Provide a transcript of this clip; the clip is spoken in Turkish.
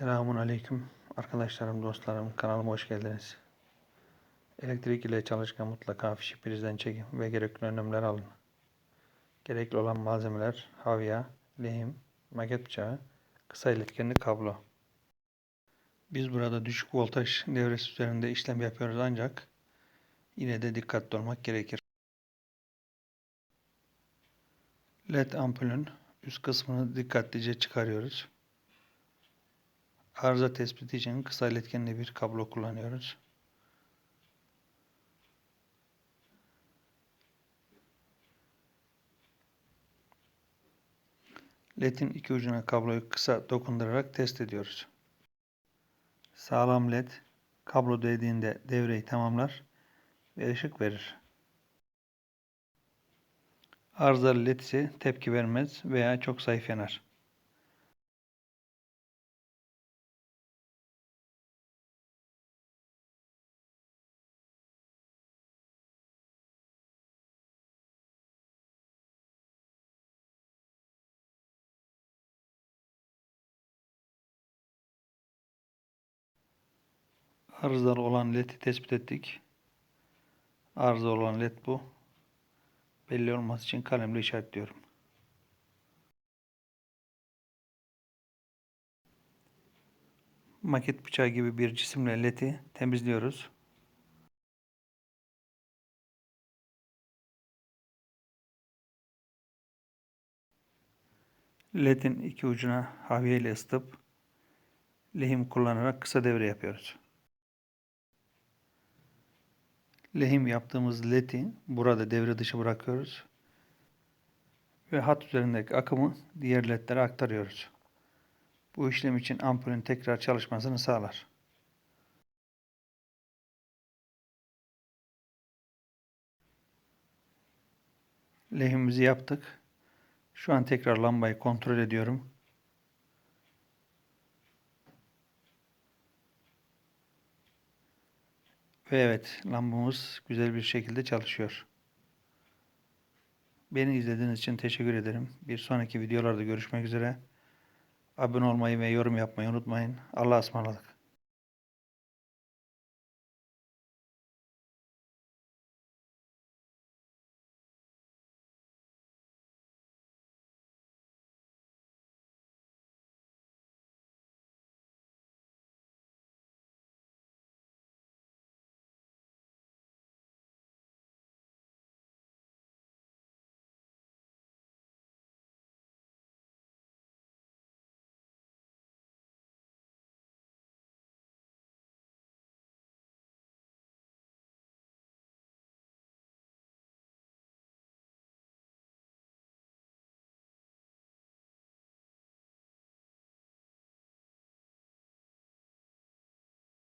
Selamun Aleyküm arkadaşlarım, dostlarım, kanalıma hoş geldiniz. Elektrik ile çalışırken mutlaka fişi prizden çekin ve gerekli önlemler alın. Gerekli olan malzemeler havya, lehim, maket bıçağı, kısa iletkenli kablo. Biz burada düşük voltaj devresi üzerinde işlem yapıyoruz ancak yine de dikkatli olmak gerekir. LED ampulün üst kısmını dikkatlice çıkarıyoruz. Arıza tespiti için kısa iletkenli bir kablo kullanıyoruz. LED'in iki ucuna kabloyu kısa dokundurarak test ediyoruz. Sağlam LED kablo değdiğinde devreyi tamamlar ve ışık verir. Arızalı LED ise tepki vermez veya çok zayıf yanar. Arızalı olan LED'i tespit ettik. Arıza olan LED bu. Belli olması için kalemle işaretliyorum. Maket bıçağı gibi bir cisimle LED'i temizliyoruz. LED'in iki ucuna havye ile ısıtıp lehim kullanarak kısa devre yapıyoruz. Lehim yaptığımız LED'i burada devre dışı bırakıyoruz. Ve hat üzerindeki akımı diğer ledlere aktarıyoruz. Bu işlem için ampulün tekrar çalışmasını sağlar. Lehimimizi yaptık. Şu an tekrar lambayı kontrol ediyorum. Ve evet lambamız güzel bir şekilde çalışıyor. Beni izlediğiniz için teşekkür ederim. Bir sonraki videolarda görüşmek üzere. Abone olmayı ve yorum yapmayı unutmayın. Allah'a ısmarladık.